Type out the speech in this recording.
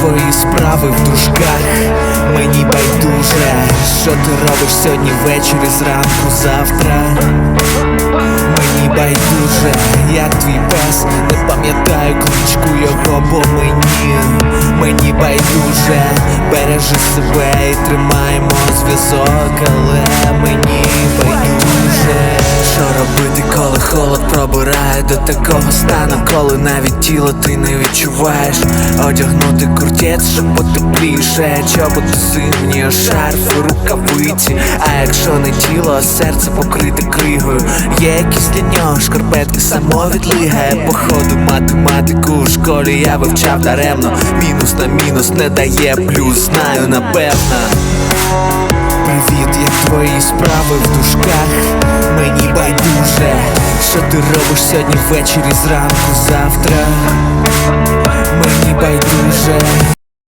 твої справи в дужках Мені байдуже, що ти робиш сьогодні ввечері зранку завтра. Мені байдуже, як твій пес, не пам'ятаю кличку його, бо мені, мені байдуже, бережи себе і тримаємо зв'язок, але мені байдуже. Що робити, коли холод пробирає до такого стану, коли навіть тіло ти не відчуваєш. Одягнути куртець, щоб потепліше, чоботи зимні, шарф, рукавиці. А якщо не тіло, а серце покрите кригою. Є якісь для нього шкарпетки, само відлігає Походу математику в школі я вивчав даремно. Мінус на мінус не дає плюс, знаю напевно. Привіт, як твої справи в дужках? Мені байдуже, що ти робиш сьогодні ввечері зранку завтра